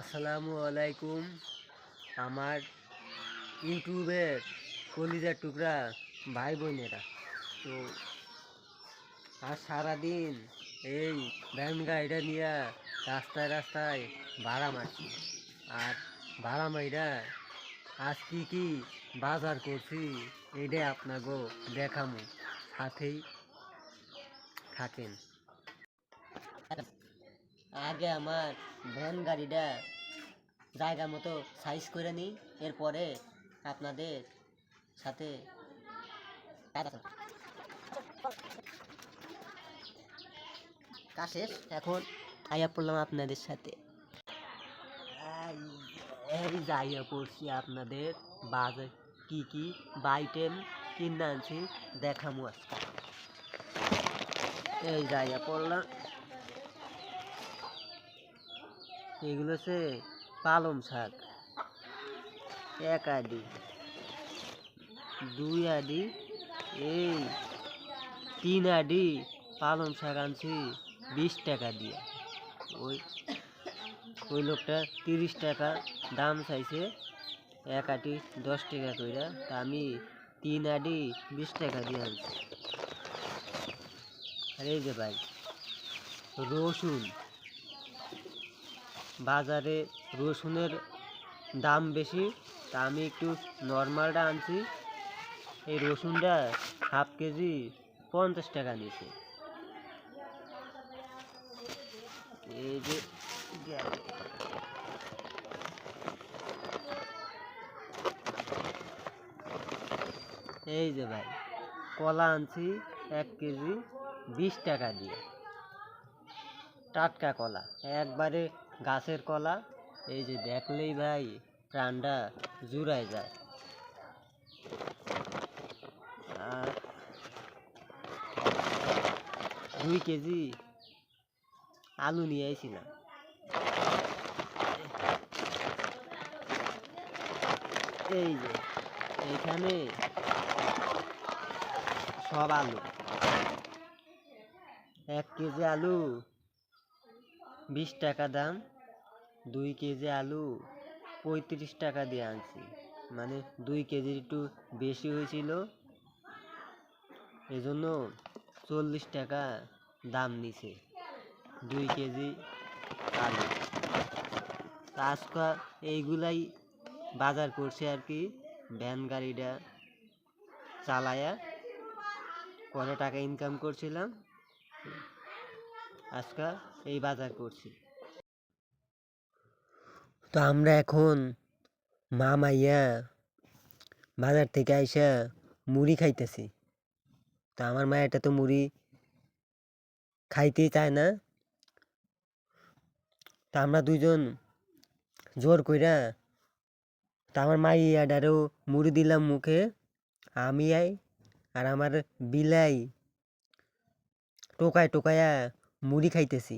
আসসালামু আলাইকুম। আমার ইউটিউবের কলিজার টুকরা ভাই বোনেরা তো আর সারাদিন এই ভ্যান গাড়িটা নিয়ে রাস্তায় রাস্তায় ভাড়া মারছি। আর ভাড়া মাইরা আজ কি কি বাজার করছি, এটাই আপনাকেও দেখামু। সাথেই থাকেন। আগে আমার ভ্যান গাড়িটা জায়গা মতো সাইজ করে নিই, এরপরে আপনাদের সাথে কাজ শেষ, এখন আইয়া পড়লাম আপনাদের সাথে। এই যাইয়া পড়ছি আপনাদের বাজার কি কি বাইটেম কিনে আনছি, দেখামু আজকে। এই যাইয়া পড়লাম। এগুলো হচ্ছে পালং শাক। এক আডি দুই আডি এই তিন আডি পালং শাক আনছি বিশ টাকা দিয়ে। ওই ওই লোকটা তিরিশ টাকা দাম চাইছে। এক আটি দশ টাকা কইরা তা আমি তিন আডি বিশ টাকা দিয়ে আনছি। আর এই যে ভাই, রসুন। বাজারে রসুনের দাম বেশি, তা আমি একটু নর্মালটা আনছি। এই রসুনটা হাফ কেজি পঞ্চাশ টাকা নিয়েছে। এই যে এই যে ভাই, কলা আনছি এক কেজি বিশ টাকা দিয়ে। টাটকা কলা, একবারে গাছের কলা, এই যে দেখলেই ভাই প্রাণটা জুড়ায় যায়। আর দুই কেজি আলু নিয়ে আইছিলাম এই যে এইখানে সব আলু। এক কেজি আলু বিশ টাকা দাম, দুই কেজি আলু পঁয়ত্রিশ টাকা দিয়ে আনছি। মানে দুই কেজি একটু বেশি হয়েছিল। এজন্য চল্লিশ টাকা দাম নিছে দুই কেজি আলু। আজকে এইগুলাই বাজার করছে আর কি, ভ্যান গাড়িটা চালায়া কত টাকা ইনকাম করছিলাম। আজকে এই বাজার করছি। তো আমরা এখন মা মাইয়া বাজার থেকে আইসা মুড়ি খাইতেছি। তো আমার মায়াটা তো মুড়ি খাইতেই চায় না। তা আমরা দুইজন জোর কইরা তা আমার মাইয়াডারেও মুড়ি দিলাম মুখে, আমি আই আর আমার বিলাই টোকায় টোকায়া মুড়ি খাইতেছি।